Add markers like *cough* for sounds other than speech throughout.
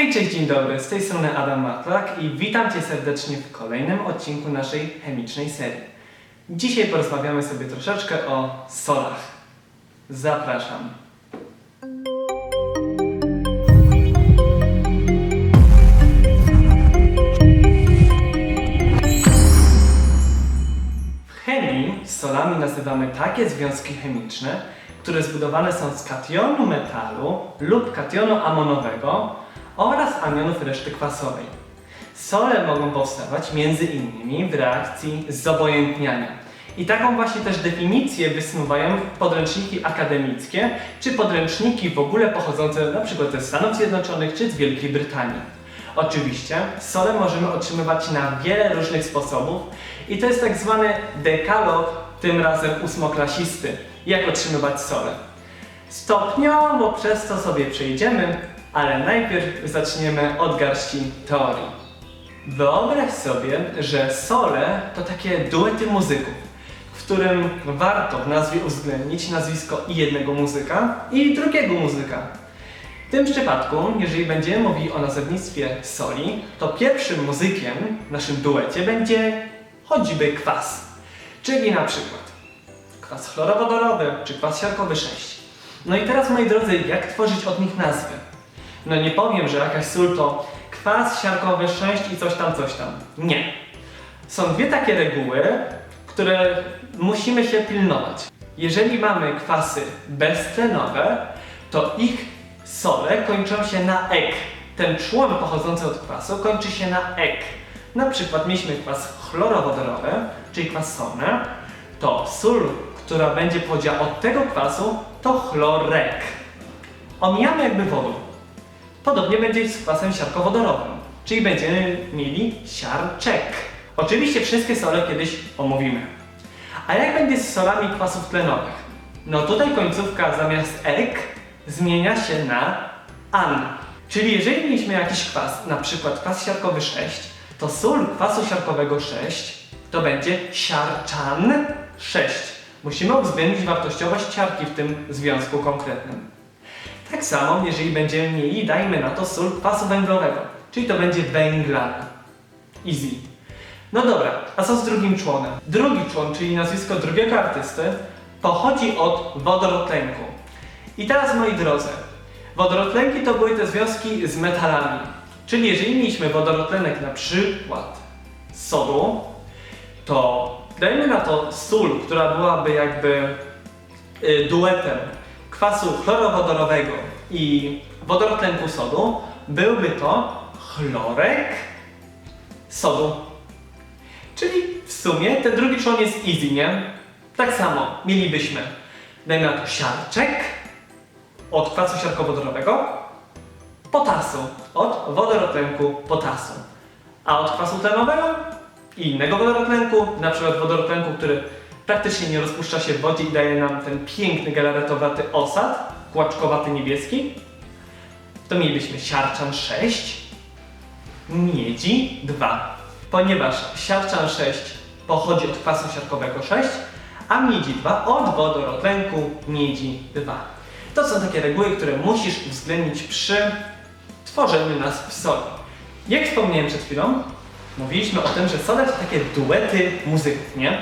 Hej, cześć, dzień dobry, z tej strony Adam Matlak i witam Cię serdecznie w kolejnym odcinku naszej chemicznej serii. Dzisiaj porozmawiamy sobie troszeczkę o solach. Zapraszam. W chemii solami nazywamy takie związki chemiczne, które zbudowane są z kationu metalu lub kationu amonowego oraz anionów reszty kwasowej. Sole mogą powstawać innymi w reakcji zobojętniania. I taką właśnie też definicję wysnuwają podręczniki akademickie, czy podręczniki w ogóle pochodzące przykład ze Stanów Zjednoczonych czy z Wielkiej Brytanii. Oczywiście sole możemy otrzymywać na wiele różnych sposobów i to jest tak zwany dekalog, tym razem ósmoklasisty, jak otrzymywać sole. Stopniowo przez to sobie przejdziemy, ale najpierw zaczniemy od garści teorii. Wyobraź sobie, że sole to takie duety muzyków, w którym warto w nazwie uwzględnić nazwisko i jednego muzyka, i drugiego muzyka. W tym przypadku, jeżeli będziemy mówili o nazewnictwie soli, to pierwszym muzykiem w naszym duecie będzie choćby kwas. Czyli na przykład kwas chlorowodorowy czy kwas siarkowy 6. No i teraz moi drodzy, jak tworzyć od nich nazwy? No nie powiem, że jakaś sól to kwas siarkowy 6 i coś tam, coś tam. Nie. Są dwie takie reguły, które musimy się pilnować. Jeżeli mamy kwasy beztlenowe, to ich sole kończą się na ek. Ten człon pochodzący od kwasu kończy się na ek. Na przykład mieliśmy kwas chlorowodorowy, czyli kwas solny, to sól, która będzie pochodziła od tego kwasu, to chlorek. Omijamy jakby wodę. Podobnie będzie z kwasem siarkowodorowym, czyli będziemy mieli siarczek. Oczywiście wszystkie sole kiedyś omówimy. A jak będzie z solami kwasów tlenowych? No tutaj końcówka zamiast ek zmienia się na an. Czyli jeżeli mieliśmy jakiś kwas, na przykład kwas siarkowy 6, to sól kwasu siarkowego 6 to będzie siarczan 6. Musimy uwzględnić wartościowość siarki w tym związku konkretnym. Tak samo, jeżeli będziemy mieli, dajmy na to, sól kwasu węglowego, czyli to będzie węglan. Easy. No dobra, a co z drugim członem? Drugi człon, czyli nazwisko drugiego artysty, pochodzi od wodorotlenku. I teraz, moi drodzy, wodorotlenki to były te związki z metalami. Czyli jeżeli mieliśmy wodorotlenek na przykład sodu, to dajmy na to sól, która byłaby jakby y, duetem kwasu chlorowodorowego i wodorotlenku sodu, byłby to chlorek sodu. Czyli w sumie ten drugi człon jest easy, nie? Tak samo mielibyśmy, dajmy na to siarczek od kwasu siarkowodorowego, potasu od wodorotlenku potasu. A od kwasu tlenowego i innego wodorotlenku, na przykład wodorotlenku, który praktycznie nie rozpuszcza się w wodzie i daje nam ten piękny galaretowaty osad, kłaczkowaty niebieski, to mielibyśmy siarczan 6, miedzi 2. Ponieważ siarczan 6 pochodzi od kwasu siarkowego 6, a miedzi 2 od wodorotlenku miedzi 2. To są takie reguły, które musisz uwzględnić przy tworzeniu nas w soli. Jak wspomniałem przed chwilą, mówiliśmy o tym, że soda to takie duety muzyków, nie?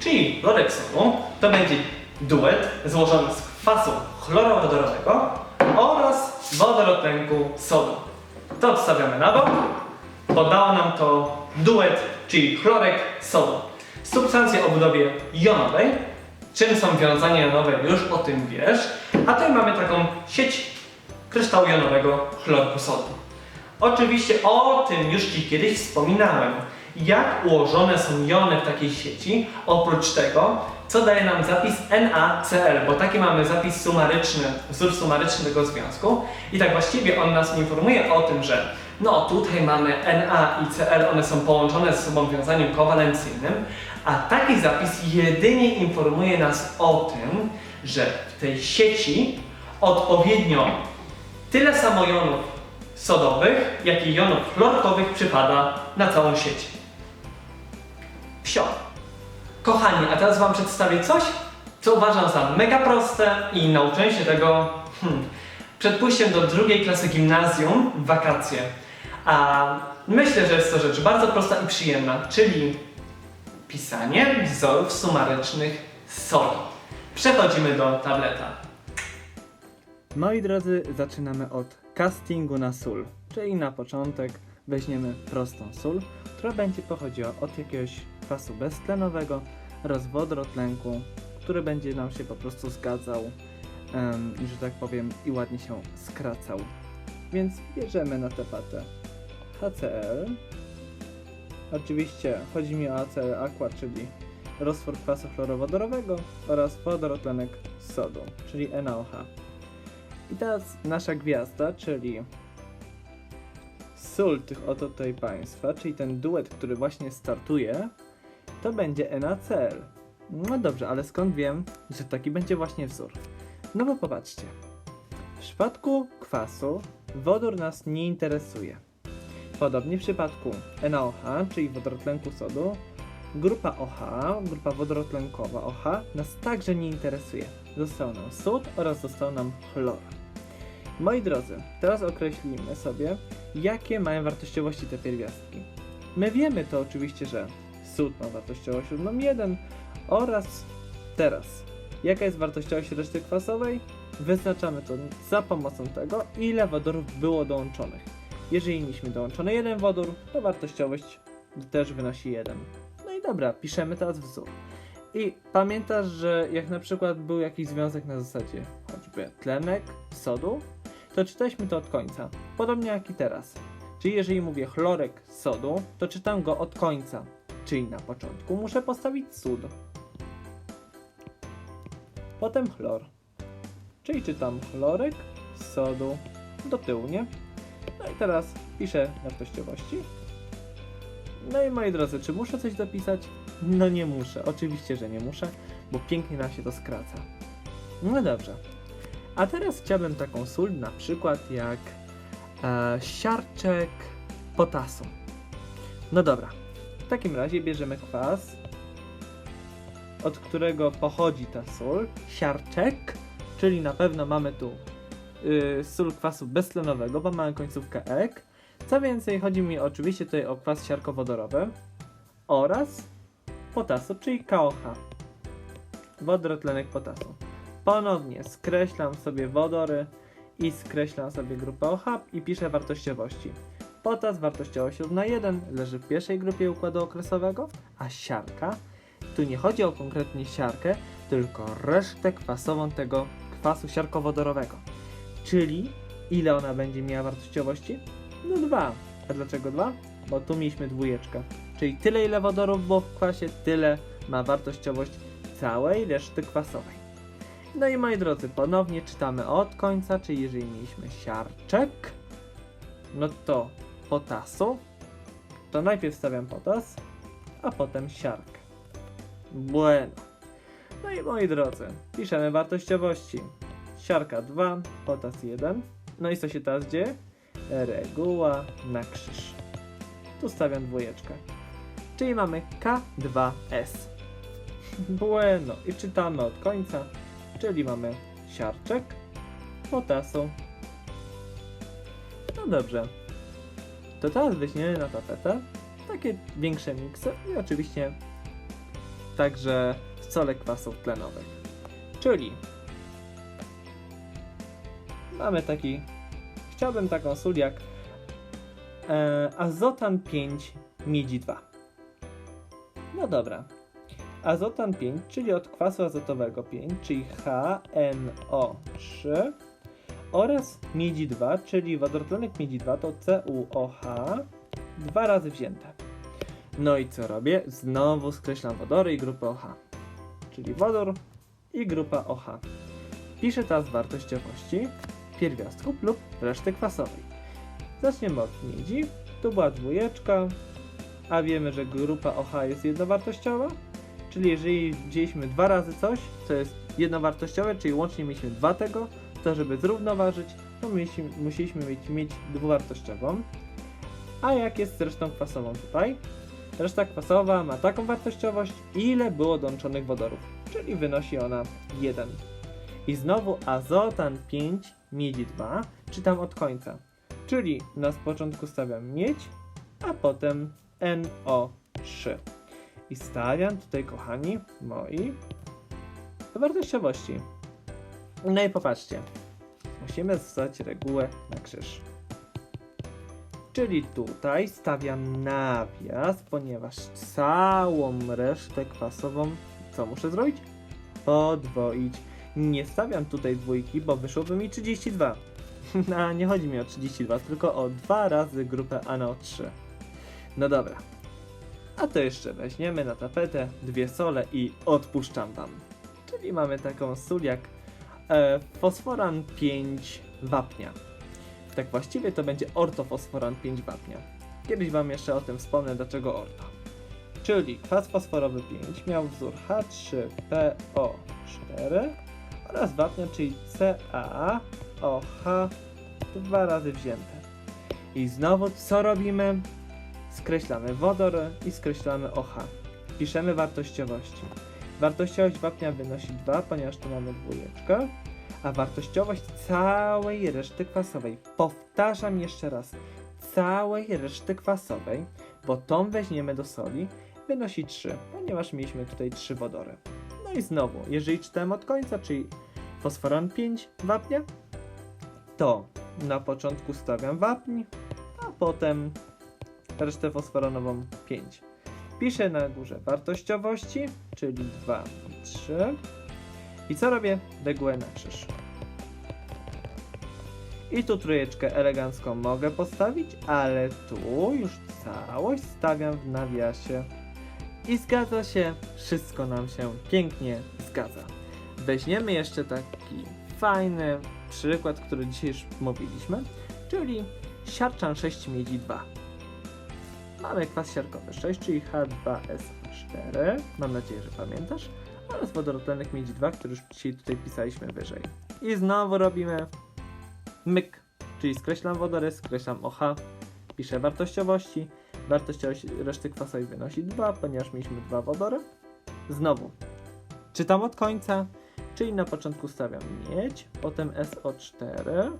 Czyli lorek solu to będzie duet złożony z kwasu chlorowodorowego oraz wodorotlenku sodu. To odstawiamy na bok. Podało nam to duet, czyli chlorek sodu. Substancje o budowie jonowej. Czym są wiązania jonowe, już o tym wiesz. A tutaj mamy taką sieć kryształu jonowego chlorku sodu. Oczywiście o tym już Ci kiedyś wspominałem. Jak ułożone są jony w takiej sieci, oprócz tego, co daje nam zapis NaCl, bo taki mamy zapis sumaryczny, wzór sumaryczny tego związku. I tak właściwie on nas informuje o tym, że no tutaj mamy Na i Cl, one są połączone ze sobą wiązaniem kowalencyjnym, a taki zapis jedynie informuje nas o tym, że w tej sieci odpowiednio tyle samo jonów sodowych, jak i jonów chlorkowych przypada na całą sieć. Wsio. Kochani, a teraz Wam przedstawię coś, co uważam za mega proste i nauczenie się tego hmm, przed pójściem do drugiej klasy gimnazjum w wakacje. A myślę, że jest to rzecz bardzo prosta i przyjemna, czyli pisanie wzorów sumarycznych soli. Przechodzimy do tableta. Moi drodzy, zaczynamy od castingu na sól, czyli na początek weźmiemy prostą sól, która będzie pochodziła od jakiegoś kwasu beztlenowego oraz wodorotlenku, który będzie nam się po prostu zgadzał, em, że tak powiem, i ładnie się skracał. Więc bierzemy na tę patę HCl. Oczywiście chodzi mi o HCl aqua, czyli roztwór kwasu chlorowodorowego oraz wodorotlenek sodu, czyli NaOH. I teraz nasza gwiazda, czyli sól tych oto tutaj państwa, czyli ten duet, który właśnie startuje, to będzie NaCl. No dobrze, ale skąd wiem, że taki będzie właśnie wzór? No bo popatrzcie. W przypadku kwasu wodór nas nie interesuje. Podobnie w przypadku NaOH, czyli wodorotlenku sodu, grupa OH, grupa wodorotlenkowa OH nas także nie interesuje. Został nam sód oraz został nam chlor. Moi drodzy, teraz określimy sobie, jakie mają wartościowości te pierwiastki. My wiemy to oczywiście, że sód ma wartościowość równą 1 oraz teraz, jaka jest wartościowość reszty kwasowej? Wyznaczamy to za pomocą tego, ile wodorów było dołączonych. Jeżeli mieliśmy dołączony jeden wodór, to wartościowość też wynosi 1. No i dobra, piszemy teraz wzór. I pamiętasz, że jak na przykład był jakiś związek na zasadzie choćby tlenek, sodu, to czytaliśmy to od końca. Podobnie jak i teraz. Czyli jeżeli mówię chlorek sodu, to czytam go od końca. Czyli na początku muszę postawić sód. Potem chlor. Czyli czytam chlorek sodu do tyłu, nie? No i teraz piszę wartościowości. No i moi drodzy, czy muszę coś dopisać? No nie muszę, oczywiście, że nie muszę, bo pięknie nam się to skraca. No dobrze. A teraz chciałbym taką sól, na przykład jak e, siarczek potasu. No dobra. W takim razie bierzemy kwas, od którego pochodzi ta sól, siarczek, czyli na pewno mamy tu y, sól kwasu beztlenowego, bo mamy końcówkę ek. Co więcej, chodzi mi oczywiście tutaj o kwas siarkowodorowy oraz potasu, czyli KOH. Wodorotlenek potasu. Ponownie skreślam sobie wodory i skreślam sobie grupę OH i piszę wartościowości. Potas wartościowość równa 1 leży w pierwszej grupie układu okresowego, a siarka, tu nie chodzi o konkretnie siarkę, tylko resztę kwasową tego kwasu siarkowodorowego. Czyli ile ona będzie miała wartościowości? No 2. A dlaczego 2? Bo tu mieliśmy dwójeczkę. Czyli tyle ile wodorów było w kwasie, tyle ma wartościowość całej reszty kwasowej. No i moi drodzy, ponownie czytamy od końca, czyli jeżeli mieliśmy siarczek, no to potasu, to najpierw stawiam potas, a potem siarkę. Bueno. No i moi drodzy, piszemy wartościowości. Siarka 2, potas 1. No i co się teraz dzieje? Reguła na krzyż. Tu stawiam dwójeczkę. Czyli mamy K2S. Bueno. I czytamy od końca, czyli mamy siarczek, potasu. No dobrze. To teraz weźmiemy na tapetę takie większe miksy i oczywiście także sole kwasów tlenowych. Czyli mamy taki, chciałbym taką sól jak e, azotan 5 miedzi 2. No dobra. Azotan 5, czyli od kwasu azotowego 5, czyli HNO3 oraz miedzi 2, czyli wodorotlenek miedzi 2 to CuOH dwa razy wzięte. No i co robię? Znowu skreślam wodory i grupę OH. Czyli wodór i grupa OH. Piszę teraz wartościowości pierwiastków lub reszty kwasowej. Zaczniemy od miedzi. Tu była dwójeczka, a wiemy, że grupa OH jest jednowartościowa. Czyli jeżeli wzięliśmy dwa razy coś, co jest jednowartościowe, czyli łącznie mieliśmy dwa tego, to żeby zrównoważyć, to musieliśmy, musieliśmy mieć, mieć dwuwartościową. A jak jest z resztą kwasową tutaj? Reszta kwasowa ma taką wartościowość, ile było dołączonych wodorów, czyli wynosi ona 1. I znowu azotan 5, miedź 2, czytam od końca. Czyli na początku stawiam miedź, a potem NO3. I stawiam tutaj, kochani moi, do wartościowości. No i popatrzcie. Musimy zostać regułę na krzyż. Czyli tutaj stawiam nawias, ponieważ całą resztę kwasową, co muszę zrobić? Podwoić. Nie stawiam tutaj dwójki, bo wyszłoby mi 32. *laughs* A nie chodzi mi o 32, tylko o dwa razy grupę ANO3. No dobra. A to jeszcze weźmiemy na tapetę dwie sole i odpuszczam wam. Czyli mamy taką sól jak e, fosforan 5 wapnia. Tak właściwie to będzie ortofosforan 5 wapnia. Kiedyś wam jeszcze o tym wspomnę, dlaczego orto. Czyli kwas fosforowy 5 miał wzór H3PO4 oraz wapnia, czyli CaOH dwa razy wzięte. I znowu co robimy? Skreślamy wodor i skreślamy OH. Piszemy wartościowości. Wartościowość wapnia wynosi 2, ponieważ tu mamy dwójeczkę, a wartościowość całej reszty kwasowej, powtarzam jeszcze raz, całej reszty kwasowej, bo tą weźmiemy do soli, wynosi 3, ponieważ mieliśmy tutaj 3 wodory. No i znowu, jeżeli czytałem od końca, czyli fosforan 5 wapnia, to na początku stawiam wapń, a potem resztę fosforanową 5. Piszę na górze wartościowości, czyli 2 i 3. I co robię? Regułę na krzyż. I tu trójeczkę elegancką mogę postawić, ale tu już całość stawiam w nawiasie. I zgadza się, wszystko nam się pięknie zgadza. Weźmiemy jeszcze taki fajny przykład, który dzisiaj już mówiliśmy, czyli siarczan 6 miedzi 2. Mamy kwas siarkowy 6, czyli H2SO4. Mam nadzieję, że pamiętasz. Oraz wodorotlenek miedzi 2, który już dzisiaj tutaj pisaliśmy wyżej. I znowu robimy myk, czyli skreślam wodory, skreślam OH, piszę wartościowości. Wartościowość reszty kwasowej wynosi 2, ponieważ mieliśmy dwa wodory. Znowu czytam od końca, czyli na początku stawiam miedź, potem SO4,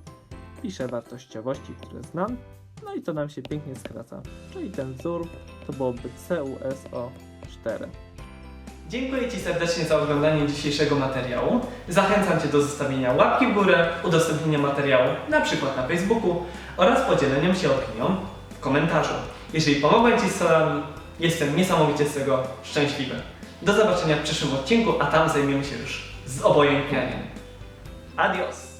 piszę wartościowości, które znam, no i to nam się pięknie skraca. Czyli ten wzór to byłoby CuSO4. Dziękuję Ci serdecznie za oglądanie dzisiejszego materiału. Zachęcam Cię do zostawienia łapki w górę, udostępnienia materiału na przykład na Facebooku oraz podzielenia się opinią w komentarzu. Jeżeli pomogłem Ci z solami, jestem niesamowicie z tego szczęśliwy. Do zobaczenia w przyszłym odcinku, a tam zajmiemy się już z obojętnianiem. Adios!